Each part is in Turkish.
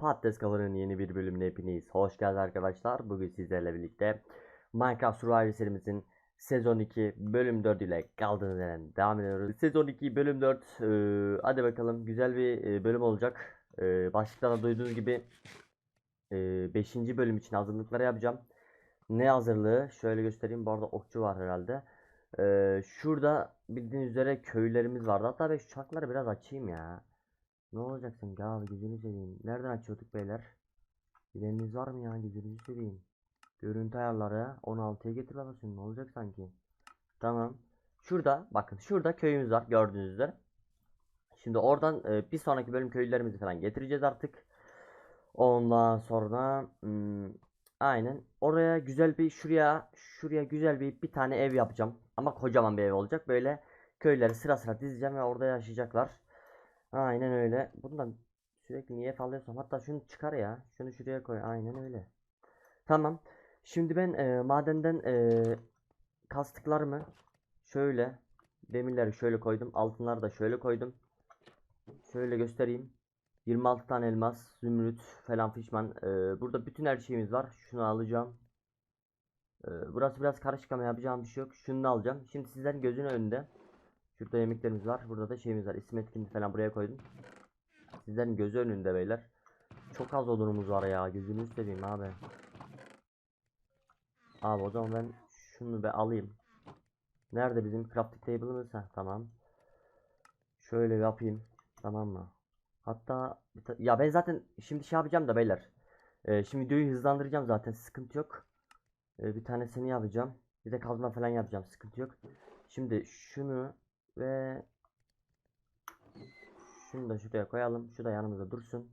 Patates Kafaları'nın yeni bir bölümüne hepiniz hoş geldiniz arkadaşlar. Bugün sizlerle birlikte Minecraft Survivor serimizin sezon 2 bölüm 4 ile kaldığımız yerden devam ediyoruz. Sezon 2 bölüm 4 eee, hadi bakalım güzel bir eee, bölüm olacak. Eee başlıktan duyduğunuz gibi 5. bölüm için hazırlıkları yapacağım. Ne hazırlığı? Şöyle göstereyim. Bu arada okçu var herhalde. Eee, şurada bildiğiniz üzere köylerimiz vardı. Hatta ben şu çarkları biraz açayım ya. Ne olacaksın ya abi gözünü seveyim. Nereden açıyorduk beyler? Bileniniz var mı ya gözünüzü seveyim. Görüntü ayarları 16'ya getir babasın ne olacak sanki. Tamam. Şurada bakın şurada köyümüz var gördüğünüz üzere. Şimdi oradan e, bir sonraki bölüm köylülerimizi falan getireceğiz artık. Ondan sonra hmm, aynen oraya güzel bir şuraya şuraya güzel bir bir tane ev yapacağım. Ama kocaman bir ev olacak. Böyle köyleri sıra sıra dizeceğim ve orada yaşayacaklar. Aynen öyle. Bundan sürekli niye alıyorsam hatta şunu çıkar ya. Şunu şuraya koy. Aynen öyle. Tamam. Şimdi ben e, madenden e, kastıklarımı şöyle demirleri şöyle koydum. Altınları da şöyle koydum. Şöyle göstereyim. 26 tane elmas, zümrüt falan fişman. E, burada bütün her şeyimiz var. Şunu alacağım. E, burası biraz karışık ama yapacağım bir şey yok. Şunu alacağım. Şimdi sizlerin gözünün önünde. Şurada yemeklerimiz var. Burada da şeyimiz var. İsim etkinliği falan buraya koydum. Sizlerin gözü önünde beyler. Çok az odunumuz var ya. Gözünüzü seveyim abi. Abi o zaman ben şunu bir alayım. Nerede bizim crafting table'ımız? Tamam. Şöyle yapayım. Tamam mı? Hatta ya ben zaten şimdi şey yapacağım da beyler. Ee, şimdi videoyu hızlandıracağım zaten sıkıntı yok. Ee, bir tanesini yapacağım. Bir de kazma falan yapacağım sıkıntı yok. Şimdi şunu ve şunu da şuraya koyalım. Şu da yanımızda dursun.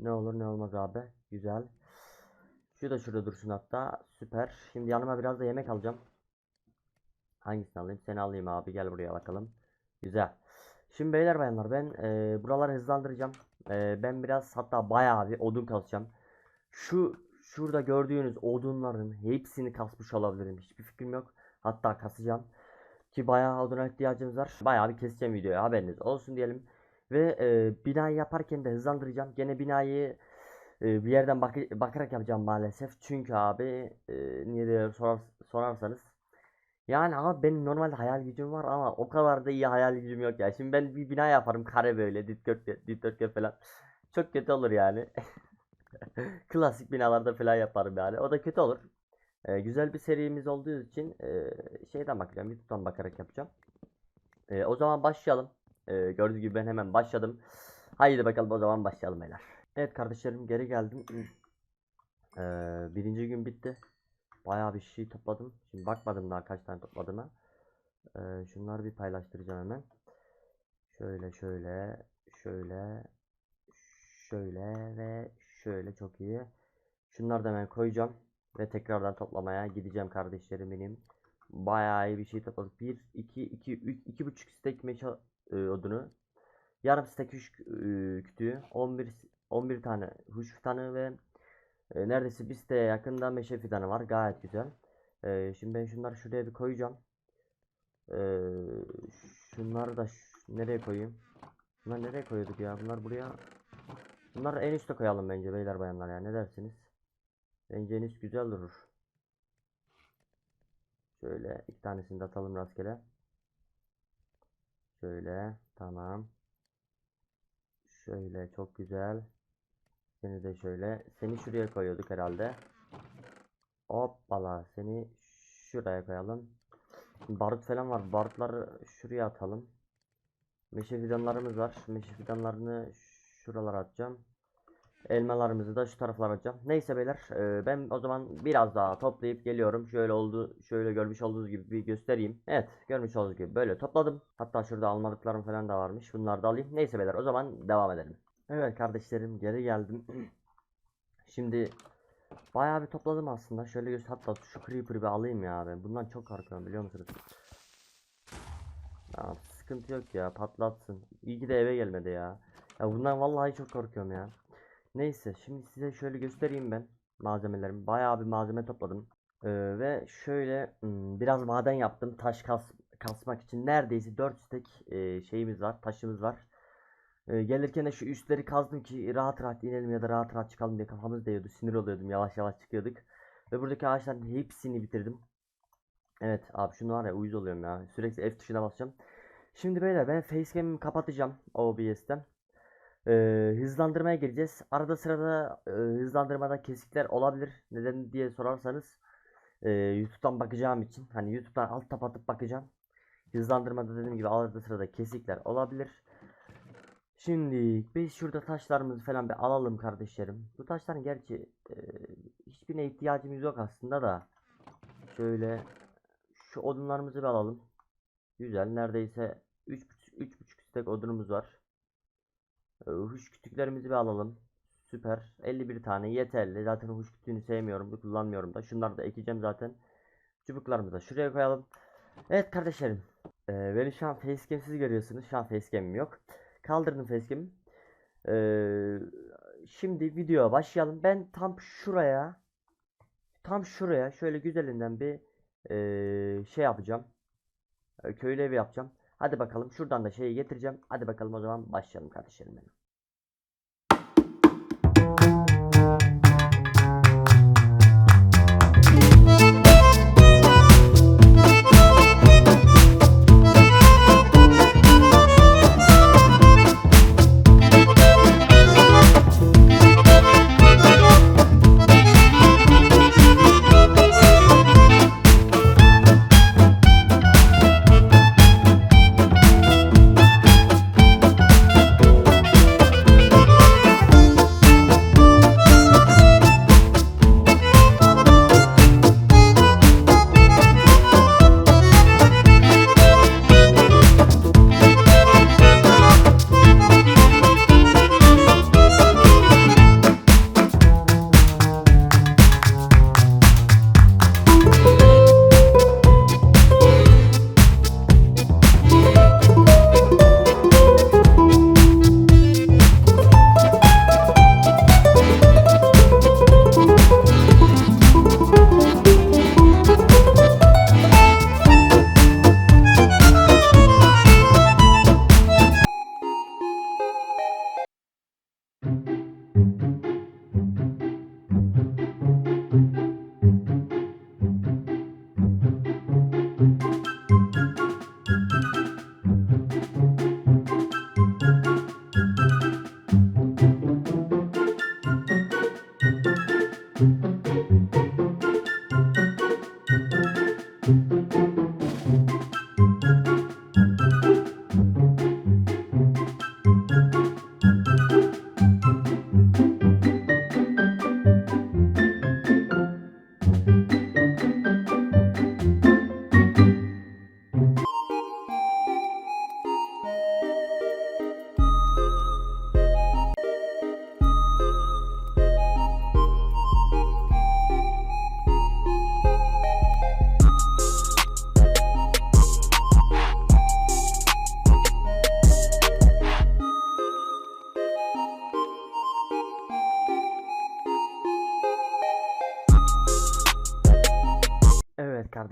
Ne olur ne olmaz abi. Güzel. Şu da şurada dursun hatta. Süper. Şimdi yanıma biraz da yemek alacağım. Hangisini alayım? Seni alayım abi. Gel buraya bakalım. Güzel. Şimdi beyler bayanlar ben e, buraları hızlandıracağım. E, ben biraz hatta bayağı bir odun kasacağım. Şu şurada gördüğünüz odunların hepsini kasmış olabilirim. Hiçbir fikrim yok. Hatta kasacağım. Ki bayağı oduna ihtiyacımız var. Bayağı bir keseceğim videoyu haberiniz olsun diyelim. Ve e, binayı yaparken de hızlandıracağım. Gene binayı e, bir yerden bak bakarak yapacağım maalesef. Çünkü abi e, niye diye sorar sorarsanız. Yani abi benim normalde hayal gücüm var ama o kadar da iyi hayal gücüm yok ya. Şimdi ben bir bina yaparım kare böyle dikdörtgen, dikdörtgen falan. Çok kötü olur yani. Klasik binalarda falan yaparım yani. O da kötü olur. Ee, güzel bir serimiz olduğu için e, şeyden bakacağım. YouTube'dan bakarak yapacağım. E, o zaman başlayalım. E, gördüğünüz gibi ben hemen başladım. Haydi bakalım o zaman başlayalım beyler. Evet kardeşlerim geri geldim. E, birinci gün bitti. Bayağı bir şey topladım. Şimdi bakmadım daha kaç tane topladığıma. E, şunları bir paylaştıracağım hemen. Şöyle şöyle şöyle şöyle ve şöyle çok iyi. Şunları da hemen koyacağım. Ve tekrardan toplamaya gideceğim kardeşlerim benim. Bayağı iyi bir şey topladık. 1, 2, 2, 3, 2,5 stek meşe e, odunu. Yarım stek huş e, kütüğü. 11, 11 tane huş fidanı ve e, neredeyse bir siteye yakında meşe fidanı var. Gayet güzel. E, şimdi ben şunları şuraya bir koyacağım. E, şunları da nereye koyayım? Bunlar nereye koyuyorduk ya? Bunlar buraya. Bunları en üste koyalım bence beyler bayanlar ya. Ne dersiniz? Bence güzel durur. Şöyle iki tanesini de atalım rastgele. Şöyle tamam. Şöyle çok güzel. Seni de şöyle. Seni şuraya koyuyorduk herhalde. Hoppala seni şuraya koyalım. Barut falan var. Barutları şuraya atalım. Meşe fidanlarımız var. Meşe fidanlarını şuralara atacağım. Elmalarımızı da şu taraflara atacağım. Neyse beyler e, ben o zaman biraz daha toplayıp geliyorum. Şöyle oldu şöyle görmüş olduğunuz gibi bir göstereyim. Evet görmüş olduğunuz gibi böyle topladım. Hatta şurada almadıklarım falan da varmış. Bunları da alayım. Neyse beyler o zaman devam edelim. Evet kardeşlerim geri geldim. Şimdi bayağı bir topladım aslında. Şöyle göster hatta şu creeper'ı bir alayım ya ben. Bundan çok korkuyorum biliyor musunuz? Tamam sıkıntı yok ya patlatsın. İyi ki de eve gelmedi ya. Ya bundan vallahi çok korkuyorum ya. Neyse şimdi size şöyle göstereyim ben malzemelerimi. Bayağı bir malzeme topladım. Ee, ve şöyle hmm, biraz maden yaptım taş kas kasmak için neredeyse 4 stek e, şeyimiz var taşımız var. Ee, gelirken de şu üstleri kazdım ki rahat rahat inelim ya da rahat rahat çıkalım diye kafamız değiyordu. Sinir oluyordum. Yavaş yavaş çıkıyorduk. Ve buradaki ağaçların hepsini bitirdim. Evet abi şunu var ya uyuz oluyorum ya. Sürekli F tuşuna basacağım. Şimdi beyler ben facecam'imi kapatacağım OBS'ten. Ee, hızlandırmaya gireceğiz. Arada sırada e, hızlandırmada kesikler olabilir. Neden diye sorarsanız e, YouTube'dan bakacağım için hani YouTube'dan alt tab atıp bakacağım. Hızlandırmada dediğim gibi arada sırada kesikler olabilir. Şimdi biz şurada taşlarımızı falan bir alalım kardeşlerim. Bu taşların gerçi e, hiçbirine ihtiyacımız yok aslında da. Şöyle şu odunlarımızı bir alalım. Güzel. Neredeyse 3,5 3,5 stek odunumuz var. Ee, Huş kütüklerimizi bir alalım. Süper. 51 tane yeterli. Zaten huş kütüğünü sevmiyorum da kullanmıyorum da. Şunları da ekeceğim zaten. Çubuklarımızı da şuraya koyalım. Evet kardeşlerim. Ee, beni şu an facecam'siz görüyorsunuz. Şu an facecam'im yok. Kaldırdım facecam'i. Ee, şimdi videoya başlayalım. Ben tam şuraya tam şuraya şöyle güzelinden bir ee, şey yapacağım. Ee, köylü evi yapacağım. Hadi bakalım şuradan da şeyi getireceğim. Hadi bakalım o zaman başlayalım kardeşlerim benim.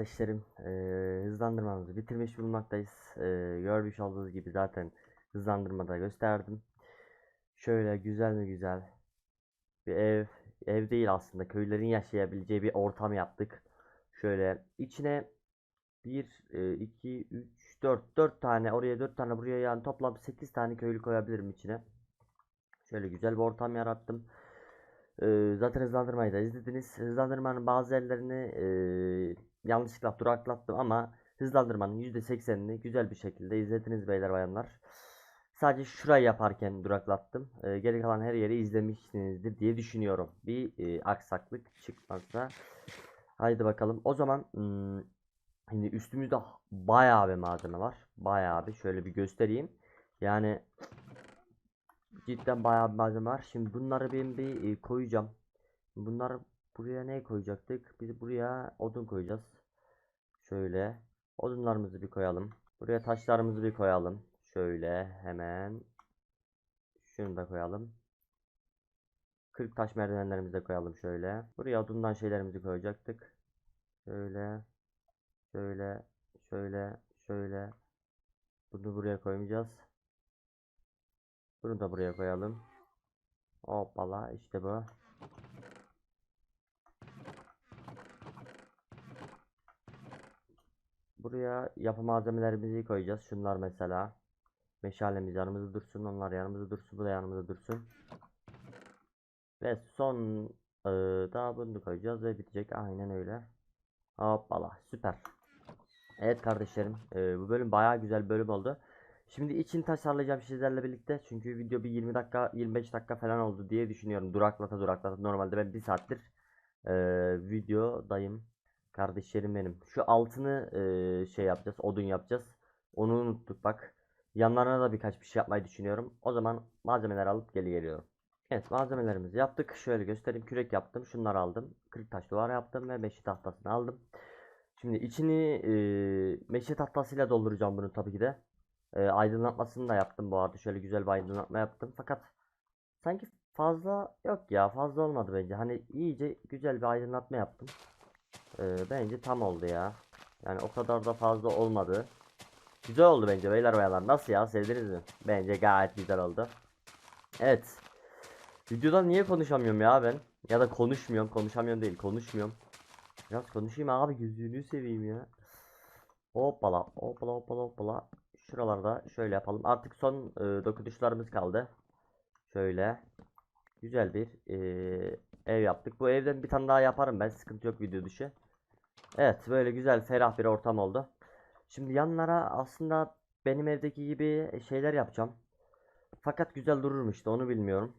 Kardeşlerim, eee, hızlandırmamızı bitirmiş bulunmaktayız. Eee, görmüş olduğunuz gibi zaten hızlandırmada gösterdim. Şöyle güzel mi güzel bir ev, ev değil aslında köylerin yaşayabileceği bir ortam yaptık. Şöyle içine 1, 2, 3, 4, 4 tane oraya 4 tane buraya yani toplam 8 tane köylü koyabilirim içine. Şöyle güzel bir ortam yarattım. Ee, zaten hızlandırmayı da izlediniz. Hızlandırmanın bazı yerlerini ee, yanlışlıkla duraklattım ama hızlandırmanın %80'ini güzel bir şekilde izlediniz beyler bayanlar. Sadece şurayı yaparken duraklattım. Ee, geri kalan her yeri izlemişsinizdir diye düşünüyorum. Bir ee, aksaklık çıkmazsa. Haydi bakalım. O zaman hmm, şimdi üstümüzde bayağı bir malzeme var. Bayağı bir şöyle bir göstereyim. Yani Cidden bayağı bir malzeme var. Şimdi bunları ben bir e, koyacağım. Bunları buraya ne koyacaktık? Biz buraya odun koyacağız. Şöyle. Odunlarımızı bir koyalım. Buraya taşlarımızı bir koyalım. Şöyle hemen. Şunu da koyalım. 40 taş merdivenlerimizi de koyalım şöyle. Buraya odundan şeylerimizi koyacaktık. Şöyle. Şöyle. Şöyle. Şöyle. Bunu buraya koymayacağız. Bunu da buraya koyalım. Hoppala işte bu. Buraya yapı malzemelerimizi koyacağız. Şunlar mesela. Meşalemiz yanımızda dursun. Onlar yanımızda dursun. Bu da yanımızda dursun. Ve son eee, da bunu koyacağız ve bitecek. Aynen öyle. Hoppala süper. Evet kardeşlerim eee, bu bölüm bayağı güzel bölüm oldu. Şimdi içini tasarlayacağım sizlerle birlikte. Çünkü video bir 20 dakika 25 dakika falan oldu diye düşünüyorum. Duraklata duraklata. Normalde ben bir saattir eee videodayım. Kardeşlerim benim. Şu altını eee, şey yapacağız. Odun yapacağız. Onu unuttuk bak. Yanlarına da birkaç bir şey yapmayı düşünüyorum. O zaman malzemeler alıp geri geliyorum. Evet malzemelerimizi yaptık. Şöyle göstereyim. Kürek yaptım. Şunları aldım. 40 taş duvar yaptım ve meşe tahtasını aldım. Şimdi içini eee meşe tahtasıyla dolduracağım bunu tabii ki de. Eee, aydınlatmasını da yaptım bu arada. Şöyle güzel bir aydınlatma yaptım. Fakat sanki fazla yok ya. Fazla olmadı bence. Hani iyice güzel bir aydınlatma yaptım. Eee, bence tam oldu ya. Yani o kadar da fazla olmadı. Güzel oldu bence beyler bayanlar. Nasıl ya sevdiniz mi? Bence gayet güzel oldu. Evet. Videoda niye konuşamıyorum ya ben? Ya da konuşmuyorum. Konuşamıyorum değil. Konuşmuyorum. Biraz konuşayım abi gözünü seveyim ya. Hoppala hoppala hoppala hoppala. Şuralarda şöyle yapalım. Artık son e, dokunuşlarımız kaldı. Şöyle. Güzel bir e, ev yaptık. Bu evden bir tane daha yaparım ben. Sıkıntı yok video dışı. Evet böyle güzel ferah bir ortam oldu. Şimdi yanlara aslında benim evdeki gibi şeyler yapacağım. Fakat güzel durur mu işte onu bilmiyorum.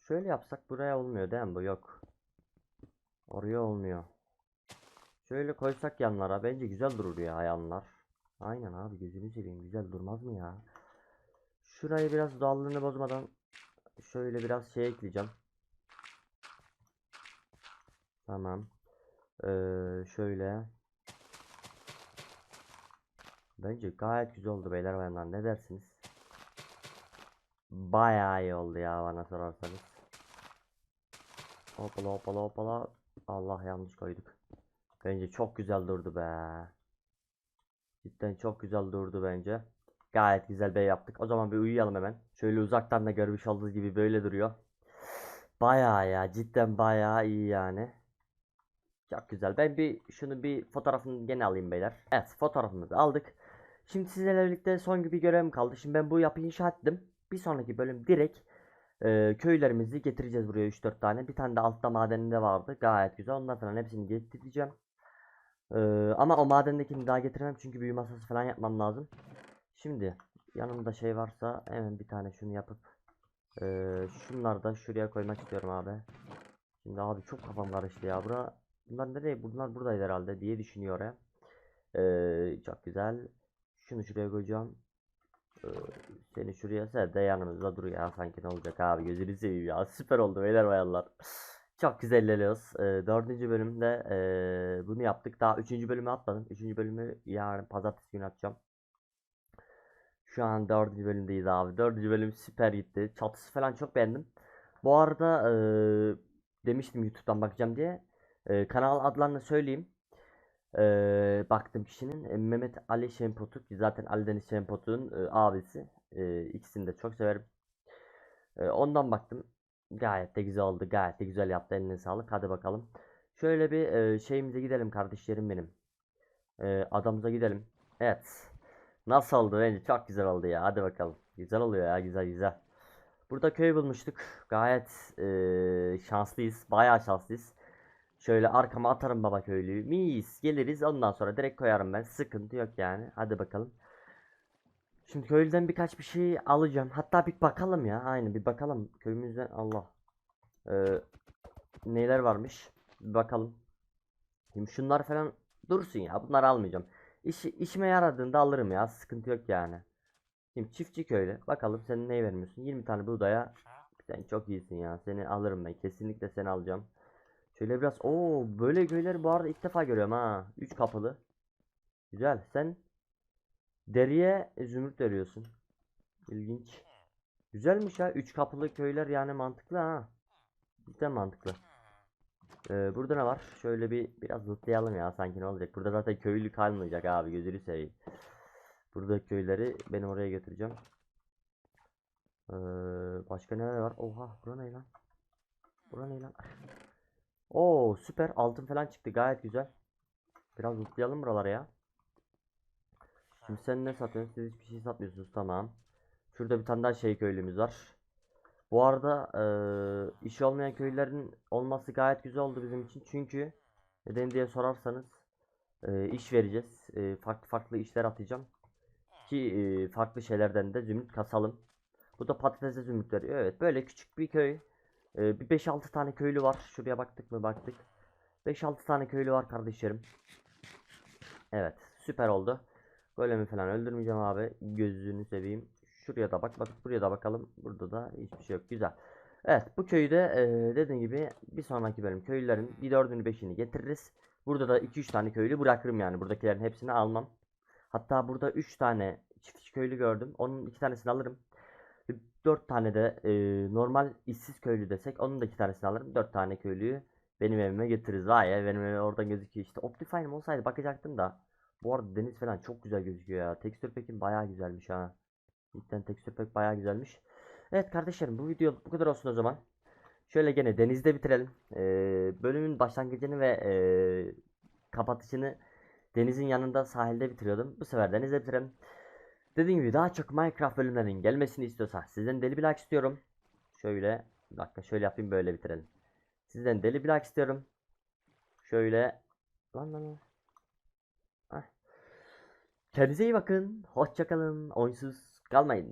Şöyle yapsak buraya olmuyor değil mi bu? Yok. Oraya olmuyor. Şöyle koysak yanlara bence güzel durur ya yanlar. Aynen abi gözünü seveyim güzel durmaz mı ya? Şurayı biraz doğallığını bozmadan şöyle biraz şey ekleyeceğim. Tamam. Ee, şöyle. Bence gayet güzel oldu beyler bayanlar ne dersiniz? Bayağı iyi oldu ya bana sorarsanız. Hoppala hoppala hoppala. Allah yanlış koyduk. Bence çok güzel durdu be. Cidden çok güzel durdu bence. Gayet güzel bey yaptık. O zaman bir uyuyalım hemen. Şöyle uzaktan da görmüş olduğunuz gibi böyle duruyor. Bayağı ya cidden bayağı iyi yani. Çok güzel. Ben bir şunu bir fotoğrafını gene alayım beyler. Evet fotoğrafımızı aldık. Şimdi sizlerle birlikte son bir görevim kaldı. Şimdi ben bu yapıyı inşa ettim. Bir sonraki bölüm direkt e, köylerimizi getireceğiz buraya 3-4 tane. Bir tane de altta madeninde vardı. Gayet güzel. Ondan sonra hepsini getireceğim. E, ama o madendekini daha getiremem çünkü büyü masası falan yapmam lazım. Şimdi yanımda şey varsa hemen bir tane şunu yapıp e, şunları da şuraya koymak istiyorum abi. Şimdi abi çok kafam karıştı ya. Bura, bunlar nereye? Bunlar buradaydı herhalde diye düşünüyor ya. E, çok güzel. Şunu şuraya koyacağım. Ee, seni şuraya ser de yanımızda dur ya sanki ne olacak abi gözünü seveyim ya süper oldu beyler bayanlar çok güzel ilerliyoruz ee, dördüncü bölümde ee, bunu yaptık daha üçüncü bölümü atmadım üçüncü bölümü yarın pazartesi günü atacağım şu an dördüncü bölümdeyiz abi. Dördüncü bölüm süper gitti. Çatısı falan çok beğendim. Bu arada ee, demiştim youtube'dan bakacağım diye. Ee, kanal adlarını söyleyeyim. Ee, baktım kişinin. E, Mehmet Ali Şempotuk zaten Ali Deniz Şempot'un e, abisi. E, ikisini de çok severim. E, ondan baktım. Gayet de güzel oldu. Gayet de güzel yaptı. Eline sağlık. Hadi bakalım. Şöyle bir e, şeyimize gidelim kardeşlerim benim. E, adamıza gidelim. Evet nasıl oldu bence çok güzel oldu ya hadi bakalım güzel oluyor ya güzel güzel burada köy bulmuştuk gayet e, şanslıyız bayağı şanslıyız Şöyle arkama atarım baba köylüyü. Mis geliriz ondan sonra direkt koyarım ben. Sıkıntı yok yani. Hadi bakalım. Şimdi köylüden birkaç bir şey alacağım. Hatta bir bakalım ya. Aynı bir bakalım. Köyümüzden Allah. Ee, neler varmış. Bir bakalım. Şimdi şunlar falan dursun ya. Bunları almayacağım. İş, işime yaradığında alırım ya. Sıkıntı yok yani. Şimdi çiftçi köylü. Bakalım sen ne vermiyorsun? 20 tane buğdaya. Sen çok iyisin ya. Seni alırım ben. Kesinlikle seni alacağım. Şöyle biraz o böyle köyleri bu arada ilk defa görüyorum ha. 3 kapılı. Güzel. Sen deriye zümrüt veriyorsun. İlginç. Güzelmiş ya. 3 kapılı köyler yani mantıklı ha. Cidden mantıklı. Ee, burada ne var? Şöyle bir biraz zıplayalım ya sanki ne olacak. Burada zaten köylü kalmayacak abi gözünü seveyim. Burada köyleri benim oraya götüreceğim. Ee, başka neler var? Oha bura ne lan? Bura ne lan? Oo süper altın falan çıktı gayet güzel. Biraz lootlayalım buraları ya. Şimdi sen ne satıyorsun? Siz hiçbir şey satmıyorsunuz tamam. Şurada bir tane daha şey köylümüz var. Bu arada eee iş olmayan köylülerin olması gayet güzel oldu bizim için. Çünkü neden diye sorarsanız eee, iş vereceğiz. Eee, farklı farklı işler atacağım. Ki eee, farklı şeylerden de zümrüt kasalım. Bu da patatese zümrüt veriyor. Evet böyle küçük bir köy. Eee, bir 5-6 tane köylü var. Şuraya baktık mı baktık. 5-6 tane köylü var kardeşlerim. Evet süper oldu. Golemi falan öldürmeyeceğim abi. Gözünü seveyim. Şuraya da bak bak buraya da bakalım. Burada da hiçbir şey yok. Güzel. Evet bu köyü de eee, dediğim gibi bir sonraki bölüm köylülerin bir dördünü beşini getiririz. Burada da 2-3 tane köylü bırakırım yani. Buradakilerin hepsini almam. Hatta burada 3 tane çiftçi köylü gördüm. Onun 2 tanesini alırım. 4 tane de eee, normal işsiz köylü desek onun da 2 tanesini alırım. 4 tane köylüyü benim evime getiririz. Vay ya benim evim oradan gözüküyor işte. Optifine'im olsaydı bakacaktım da. Bu arada deniz falan çok güzel gözüküyor ya. Tekstür pekim bayağı güzelmiş ha. Cidden tekstür pek bayağı güzelmiş. Evet kardeşlerim bu video bu kadar olsun o zaman. Şöyle gene denizde bitirelim. Ee, bölümün başlangıcını ve ee, kapatışını denizin yanında sahilde bitiriyordum. Bu sefer denizde bitirelim. Dediğim gibi daha çok Minecraft bölümlerinin gelmesini istiyorsa sizden deli bir like istiyorum. Şöyle bir dakika şöyle yapayım böyle bitirelim. Sizden deli bir like istiyorum. Şöyle lan lan lan. Kendinize iyi bakın. ကောင်းမိုင်